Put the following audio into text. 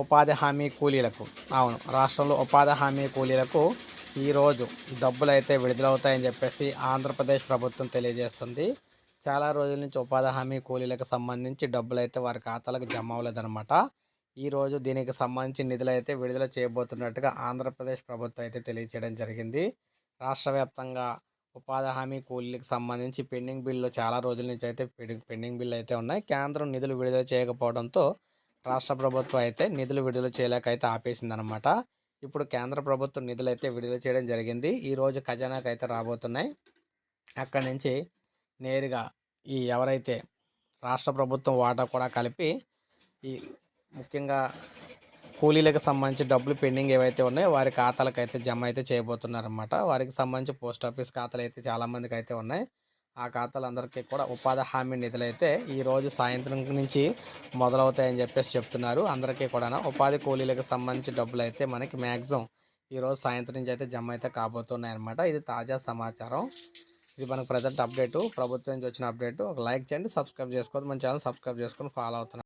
ఉపాధి హామీ కూలీలకు అవును రాష్ట్రంలో ఉపాధి హామీ కూలీలకు ఈరోజు డబ్బులు అయితే విడుదలవుతాయని చెప్పేసి ఆంధ్రప్రదేశ్ ప్రభుత్వం తెలియజేస్తుంది. చాలా రోజుల నుంచి ఉపాధి హామీ కూలీలకు సంబంధించి డబ్బులు అయితే వారి ఖాతాలకు జమ అవ్వలేదన్నమాట. ఈరోజు దీనికి సంబంధించి నిధులు అయితే విడుదల చేయబోతున్నట్టుగా ఆంధ్రప్రదేశ్ ప్రభుత్వం అయితే తెలియజేయడం జరిగింది. రాష్ట్ర వ్యాప్తంగా ఉపాధి హామీ కూలీలకు సంబంధించి పెండింగ్ బిల్లు చాలా రోజుల నుంచి అయితే పెండింగ్ బిల్లు అయితే ఉన్నాయి. కేంద్రం నిధులు విడుదల చేయకపోవడంతో రాష్ట్ర ప్రభుత్వం అయితే నిధులు విడుదల చేయలేక అయితే ఆపేసిందనమాట ఇప్పుడు కేంద్ర ప్రభుత్వం నిధులు అయితే విడుదల చేయడం జరిగింది. ఈరోజు ఖజానాకు అయితే రాబోతున్నాయి. అక్కడి నుంచి నేరుగా ఈ ఎవరైతే రాష్ట్ర ప్రభుత్వం వాటా కూడా కలిపి ఈ ముఖ్యంగా కూలీలకు సంబంధించి డబ్బులు పెండింగ్ ఏవైతే ఉన్నాయో వారి ఖాతాలకు అయితే జమ అయితే చేయబోతున్నారన్నమాట. వారికి సంబంధించి పోస్ట్ ఆఫీస్ ఖాతాలు అయితే చాలామందికి అయితే ఉన్నాయి. ఆ ఖాతాలందరికీ కూడా ఉపాధి హామీ నిధులు అయితే ఈరోజు సాయంత్రం నుంచి మొదలవుతాయని చెప్పేసి చెప్తున్నారు. అందరికీ కూడా ఉపాధి కూలీలకు సంబంధించి డబ్బులు అయితే మనకి మ్యాక్సిమం ఈరోజు సాయంత్రం నుంచి అయితే జమ అయితే కాబోతున్నాయి అనమాట ఇది తాజా సమాచారం. ఇది మనకు ప్రజెంట్ అప్డేటు. ప్రభుత్వం నుంచి వచ్చిన అప్డేటు. ఒక లైక్ చేయండి సబ్స్క్రైబ్ చేసుకోవద్దు. మన ఛానల్ సబ్స్క్రైబ్ చేసుకొని ఫాలో అవుతున్నాం